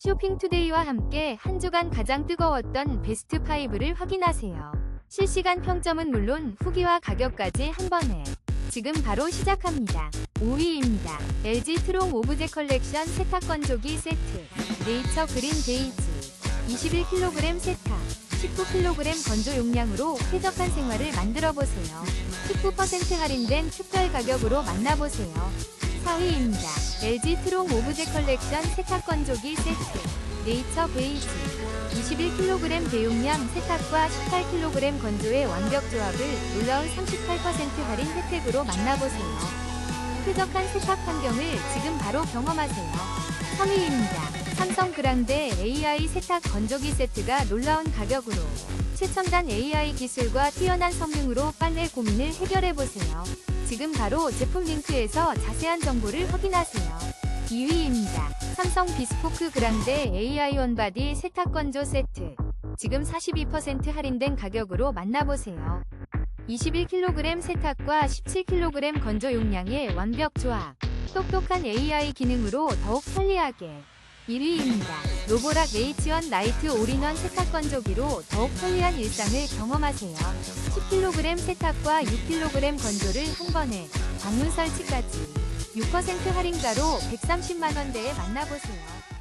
쇼핑투데이와 함께 한 주간 가장 뜨거웠던 베스트 5를 확인하세요. 실시간 평점은 물론 후기와 가격까지 한 번에 지금 바로 시작합니다. 5위입니다. LG 트롱 오브제 컬렉션 세탁 건조기 세트 네이처 그린 데이지 21kg 세탁 19kg 건조 용량으로 쾌적한 생활을 만들어 보세요. 19% 할인된 특별 가격으로 만나보세요. 4위입니다. LG 트롱 오브제 컬렉션 세탁 건조기 세트 네이처 베이지 21kg 대용량 세탁과 18kg 건조의 완벽 조합을 놀라운 38% 할인 혜택으로 만나보세요. 쾌적한 세탁 환경을 지금 바로 경험하세요. 3위입니다. 그랑데 AI 세탁 건조기 세트가 놀라운 가격으로 최첨단 AI 기술과 뛰어난 성능으로 빨래 고민을 해결해보세요. 지금 바로 제품 링크에서 자세한 정보를 확인하세요. 2위입니다. 삼성 비스포크 그랑데 AI 원바디 세탁 건조 세트. 지금 42% 할인된 가격으로 만나보세요. 21kg 세탁과 17kg 건조 용량의 완벽 조합. 똑똑한 AI 기능으로 더욱 편리하게. 1위입니다. 로보락 H1 나이트 올인원 세탁 건조기로 더욱 편리한 일상을 경험하세요. 10kg 세탁과 6kg 건조를 한 번에 방문 설치까지 6% 할인가로 130만원대에 만나보세요.